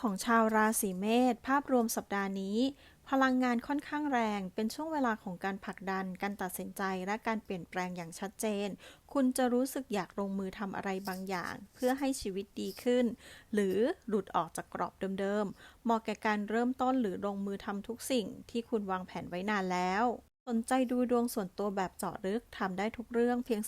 ของชาวราศีเมษภาพรวมสัปดาห์นี้ พลังงานค่อนข้างแรง เป็นช่วงเวลาของการผลักดัน การตัดสินใจและการเปลี่ยนแปลงอย่างชัดเจน คุณจะรู้สึกอยากลงมือทำอะไรบางอย่าง เพื่อให้ชีวิตดีขึ้น หรือหลุดออกจากกรอบเดิมๆเหมาะแก่การเริ่มต้นหรือลงมือทำทุกสิ่ง ที่คุณวางแผนไว้นานแล้วสนใจดูดวงส่วนตัวแบบเจาะลึกทำได้ทุกเรื่องเพียง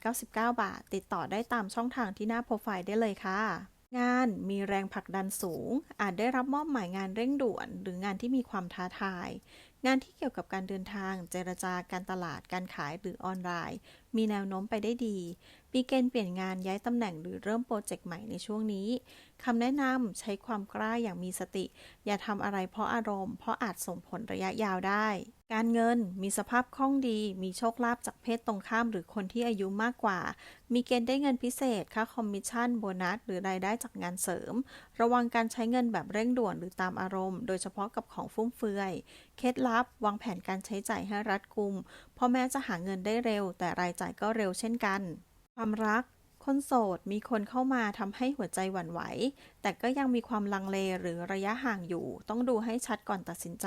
299 บาท ติดต่อได้ตามช่องทางที่หน้าโปรไฟล์ได้เลยค่ะ งานมีแรงผลักดันสูง อาจได้รับมอบหมายงานเร่งด่วน หรืองานที่มีความท้าทาย งานที่เกี่ยวกับการเดินทาง เจรจาการตลาดการขายหรือออนไลน์ มีแนวโน้มไปได้ดีมีเกณฑ์เปลี่ยนงานย้ายตำแหน่งหรือเริ่มโปรเจกต์ใหม่ในช่วงนี้คำแนะนำใช้ความกล้าอย่างมีสติ อย่าทำอะไรเพราะอารมณ์ เพราะอาจส่งผลระยะยาวได้ การเงินมีสภาพคล่องดี มีโชคลาภจากเพศตรงข้ามหรือคนที่อายุมากกว่า มีเกณฑ์ได้เงินพิเศษค่าคอมมิชชั่น โบนัส หรือรายได้จากงานเสริม ระวังการใช้เงินแบบเร่งด่วนหรือตามอารมณ์ โดยเฉพาะกับของฟุ่มเฟือย เคล็ดลับ วางแผนการใช้จ่ายให้รัดกุม เพราะแม้จะหาเงินได้เร็ว แต่รายจ่ายก็เร็วเช่นกัน ความรัก คนโสดมีคนเข้ามาทำให้หัวใจหวั่นไหว แต่ก็ยังมีความลังเลหรือระยะห่างอยู่ ต้องดูให้ชัดก่อนตัดสินใจ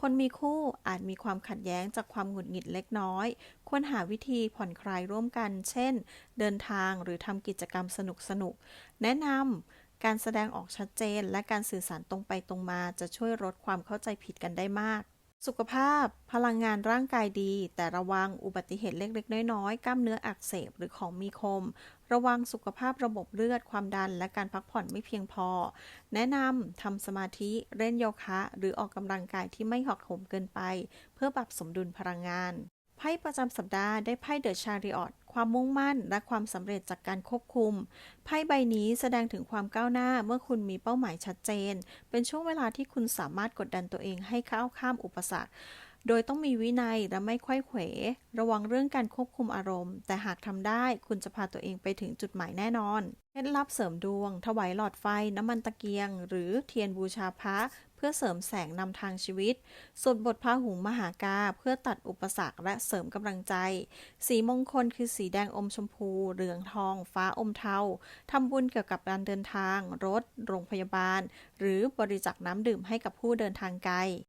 คนมีคู่อาจมีความขัดแย้งจากความหงุดหงิดเล็กน้อย ควรหาวิธีผ่อนคลายร่วมกัน เช่น เดินทางหรือทำกิจกรรมสนุกๆแนะนำการแสดงออกชัดเจน และการสื่อสารตรงไปตรงมาจะช่วยลดความเข้าใจผิดกันได้มาก สุขภาพ พลังงานร่างกายดี แต่ระวังอุบัติเหตุเล็กๆ น้อยๆ กล้ามเนื้ออักเสบหรือของมีคม ระวังสุขภาพระบบเลือดความดันและการพักผ่อนไม่เพียงพอ แนะนำทำสมาธิเล่นโยคะ หรือออกกำลังกายที่ไม่หอกโหมเกินไป เพื่อปรับสมดุลพลังงาน ไพ่ประจำสัปดาห์ได้ไพ่เดอะชาริออตความมุ่งมั่นและความสำเร็จจากการควบคุม ไพ่ใบนี้แสดงถึงความก้าวหน้าเมื่อคุณมีเป้าหมายชัดเจน เป็นช่วงเวลาที่คุณสามารถกดดันตัวเองให้ก้าวข้ามอุปสรรค โดยต้องมีวินัยและไม่ไขว้เขว ระวังเรื่องการควบคุมอารมณ์ แต่หากทำได้คุณจะพาตัวเองไปถึงจุดหมายแน่นอน เคล็ดลับเสริมดวง ถวายหลอดไฟน้ำมันตะเกียง หรือเทียนบูชาพระ เพื่อเสริมแสงนำทางชีวิต สวดบทพาหุงมหากาเพื่อตัดอุปสรรคและเสริมกำลังใจ สีมงคลคือสีแดงอมชมพู เหลืองทอง ฟ้าอมเทาทำบุญเกี่ยวกับการเดินทาง รถ โรงพยาบาล หรือบริจาคน้ำดื่มให้กับผู้เดินทางไกล